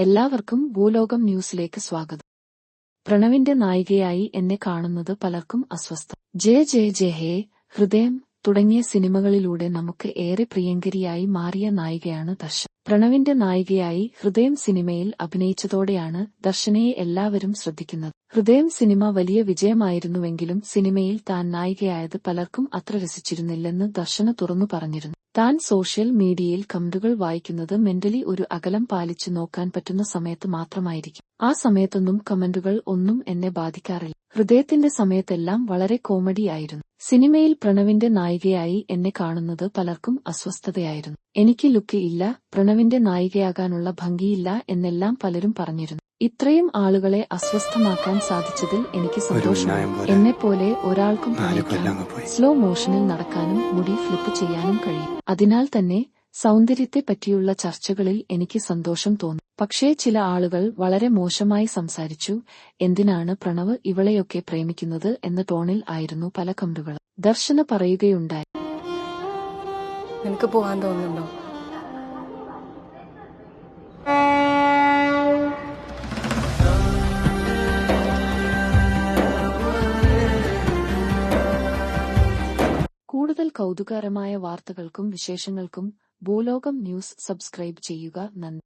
എല്ലാവർക്കും ഭൂലോകം ന്യൂസിലേക്ക് സ്വാഗതം. പ്രണവിന്റെ നായികയായി എന്നെ കാണുന്നത് പലർക്കും അസ്വസ്ഥ. ജയ ജയ ജയ ഹേ ഹൃദയം തുടങ്ങിയ സിനിമകളിലൂടെ നമുക്ക് ഏറെ പ്രിയങ്കരിയായി മാറിയ നായികയാണ് ദർശൻ. പ്രണവിന്റെ നായികയായി ഹൃദയം സിനിമയിൽ അഭിനയിച്ചതോടെയാണ് ദർശനയെ എല്ലാവരും ശ്രദ്ധിക്കുന്നത്. ഹൃദയം സിനിമ വലിയ വിജയമായിരുന്നുവെങ്കിലും സിനിമയിൽ താൻ നായികയായത് പലർക്കും അത്ര രസിച്ചിരുന്നില്ലെന്ന് ദർശന തുറന്നു പറഞ്ഞിരുന്നു. താൻ സോഷ്യൽ മീഡിയയിൽ കമന്റുകൾ വായിക്കുന്നത് മെന്റലി ഒരു അകലം പാലിച്ചു നോക്കാൻ പറ്റുന്ന സമയത്ത് മാത്രമായിരിക്കും. ആ സമയത്തൊന്നും കമന്റുകൾ ഒന്നും എന്നെ ബാധിക്കാറില്ല. ഹൃദയത്തിന്റെ സമയത്തെല്ലാം വളരെ കോമഡിയായിരുന്നു സിനിമയിൽ പ്രണവിന്റെ നായികയായി എന്നെ കാണുന്നത് പലർക്കും അസ്വസ്ഥതയായിരുന്നു. എനിക്ക് ലുക്ക് ഇല്ല പ്രണവിന്റെ നായികയാകാനുള്ള ഭംഗിയില്ല എന്നെല്ലാം പലരും പറഞ്ഞിരുന്നു. ഇത്രയും ആളുകളെ അസ്വസ്ഥമാക്കാൻ സാധിച്ചതിൽ എനിക്ക് സന്തോഷം എന്നെ പോലെ ഒരാൾക്കും സ്ലോ മോഷനിൽ നടക്കാനും മുടി ഫ്ലിപ്പ് ചെയ്യാനും കഴിയും. അതിനാൽ തന്നെ സൗന്ദര്യത്തെ പറ്റിയുള്ള ചർച്ചകളിൽ എനിക്ക് സന്തോഷം തോന്നി. പക്ഷേ ചില ആളുകൾ വളരെ മോശമായി സംസാരിച്ചു എന്തിനാണ് പ്രണവ് ഇവളെയൊക്കെ പ്രേമിക്കുന്നത് എന്ന ടോണിൽ ആയിരുന്നു പല കമ്പുകൾ ദർശന പറയുകയുണ്ടായി. നിനക്ക് പോകാൻ തോന്നുന്നുണ്ടോ? കൂടുതൽ കൗതുകകരമായ വാർത്തകൾക്കും വിശേഷങ്ങൾക്കും भूलोकम न्यूस सब्स्क्रैब